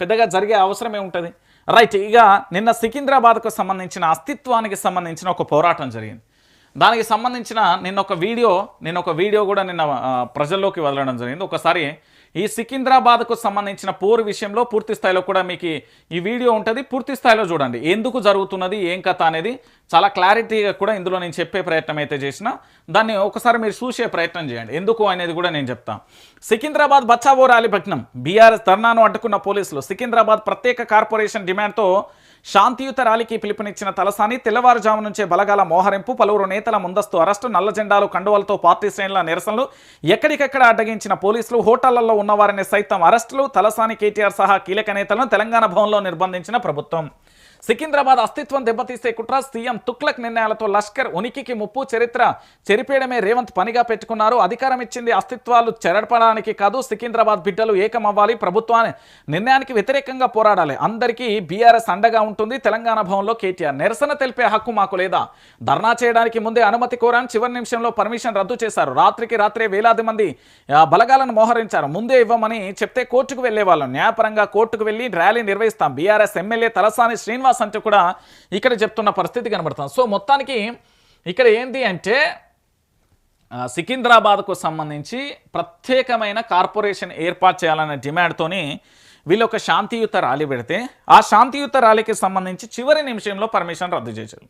పెద్దగా జరిగే అవసరమే ఉంటుంది రైట్ ఇక నిన్న సికింద్రాబాద్కు సంబంధించిన అస్తిత్వానికి సంబంధించిన ఒక పోరాటం జరిగింది. దానికి సంబంధించిన నిన్న ఒక వీడియో నిన్న ఒక వీడియో కూడా నిన్న ప్రజల్లోకి వదలడం జరిగింది. ఒకసారి ఈ సికింద్రాబాద్కు సంబంధించిన పోరు విషయంలో పూర్తి స్థాయిలో కూడా మీకు ఈ వీడియో ఉంటుంది. పూర్తి స్థాయిలో చూడండి. ఎందుకు జరుగుతున్నది ఏం కథ అనేది చాలా క్లారిటీగా కూడా ఇందులో నేను చెప్పే ప్రయత్నం అయితే చేసిన. దాన్ని ఒకసారి మీరు చూసే ప్రయత్నం చేయండి. ఎందుకు అనేది కూడా నేను చెప్తాను సికింద్రాబాద్ బచ్చావో ర్యాలీ భగ్నం బీఆర్ఎస్ ధర్నాను అడ్డుకున్న పోలీసులు సికింద్రాబాద్ ప్రత్యేక కార్పొరేషన్ డిమాండ్తో శాంతియుత ర్యాలీకి పిలుపునిచ్చిన తలసాని తెల్లవారుజాము నుంచే బలగాల మోహరింపు పలువురు నేతల ముందస్తు అరెస్టు నల్ల జెండాలు కండువలతో పార్టీ శ్రేణుల నిరసనలు ఎక్కడికెక్కడ అడ్డగించిన పోలీసులు హోటళ్ళలో ఉన్నవారిని సైతం అరెస్టులు తలసాని కేటీఆర్ సహా కీలక నేతలను తెలంగాణ భవన్లో నిర్బంధించిన ప్రభుత్వం. సికింద్రాబాద్ అస్తిత్వం దెబ్బతీసే కుట్ర సీఎం తుక్లక్ నిర్ణయాలతో లష్కర్ ఉనికికి ముప్పు చరిత్ర చెరిపేయడమే రేవంత్ పనిగా పెట్టుకున్నారు. అధికారం ఇచ్చింది అస్తిత్వాలు చెరపడానికి కాదు సికింద్రాబాద్ బిడ్డలు ఏకమవ్వాలి. ప్రభుత్వాన్ని నిర్ణయానికి వ్యతిరేకంగా పోరాడాలి. అందరికీ బీఆర్ఎస్ అండగా ఉంటుంది. తెలంగాణ భవన్లో కేటీఆర్ నిరసన తెలిపే హక్కు మాకు లేదా? ధర్నా చేయడానికి ముందే అనుమతి కోరాను. చివరి నిమిషంలో పర్మిషన్ రద్దు చేశారు. రాత్రికి రాత్రే వేలాది మంది బలగాలను మోహరించారు. ముందే ఇవ్వమని చెప్తే కోర్టుకు వెళ్ళే వాళ్ళం న్యాయపరంగా కోర్టుకు వెళ్ళి ర్యాలీ నిర్వహిస్తాం. బీఆర్ఎస్ ఎమ్మెల్యే తలసాని శ్రీనివాస్ అంటూ కూడా ఇక్కడ చెప్తున్న పరిస్థితి కనబడుతుంది. సో మొత్తానికి ఇక్కడ ఏంటి అంటే సికింద్రాబాద్కు సంబంధించి ప్రత్యేకమైన కార్పొరేషన్ ఏర్పాటు చేయాలనే డిమాండ్తోని వీళ్ళు ఒక శాంతియుత ర్యాలీ పెడితే ఆ శాంతియుత ర్యాలీకి సంబంధించి చివరి నిమిషంలో పర్మిషన్ రద్దు చేశారు.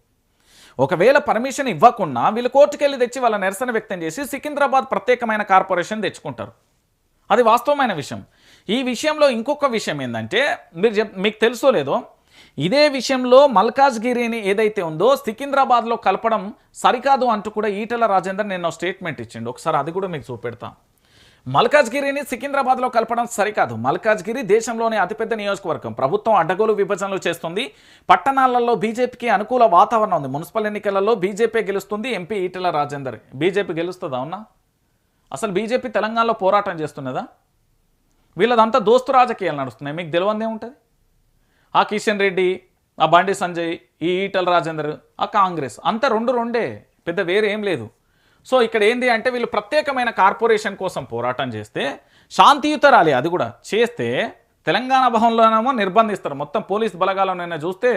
ఒకవేళ పర్మిషన్ ఇవ్వకుండా వీళ్ళు కోర్టుకెళ్ళి తెచ్చి వాళ్ళ నిరసన వ్యక్తం చేసి సికింద్రాబాద్ ప్రత్యేకమైన కార్పొరేషన్ తెచ్చుకుంటారు. అది వాస్తవమైన విషయం. ఈ విషయంలో ఇంకొక విషయం ఏంటంటే మీరు చెప్ మీకు తెలుసో లేదో ఇదే విషయంలో మల్కాజ్గిరిని ఏదైతే ఉందో సికింద్రాబాద్లో కలపడం సరికాదు అంటూ కూడా ఈటల రాజేందర్ నేను స్టేట్మెంట్ ఇచ్చిండు. ఒకసారి అది కూడా మీకు చూపెడతాను మల్కాజ్గిరిని సికింద్రాబాద్లో కలపడం సరికాదు. మల్కాజ్గిరి దేశంలోనే అతిపెద్ద నియోజకవర్గం. ప్రభుత్వం అడ్డగోలు విభజనలు చేస్తుంది. పట్టణాలలో బీజేపీకి అనుకూల వాతావరణం ఉంది. మున్సిపల్ ఎన్నికలలో బీజేపీ గెలుస్తుంది. ఎంపీ ఈటల రాజేందర్. బీజేపీ గెలుస్తుందా అవునా అసలు బీజేపీ తెలంగాణలో పోరాటం చేస్తున్నదా? వీళ్ళదంతా దోస్తు రాజకీయాలు నడుస్తున్నాయి. మీకు తెలియందే ఉంటుంది? ఆ కిషన్ రెడ్డి ఆ బండి సంజయ్ ఈ ఈటల రాజేందర్ ఆ కాంగ్రెస్ అంతా రెండు రెండే పెద్ద వేరేం లేదు. సో ఇక్కడ ఏంది అంటే వీళ్ళు ప్రత్యేకమైన కార్పొరేషన్ కోసం పోరాటం చేస్తే శాంతియుత రాలి అది కూడా చేస్తే తెలంగాణ భవన్లోనేమో నిర్బంధిస్తారు. మొత్తం పోలీస్ బలగాలనైనా చూస్తే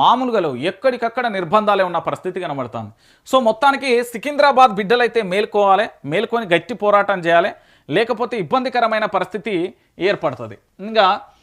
మామూలుగా ఎక్కడికక్కడ నిర్బంధాలే ఉన్న పరిస్థితి కనబడుతుంది. సో మొత్తానికి సికింద్రాబాద్ బిడ్డలైతే మేల్కోవాలి మేల్కొని గట్టి పోరాటం చేయాలి లేకపోతే ఇబ్బందికరమైన పరిస్థితి ఏర్పడుతుంది. ఇంకా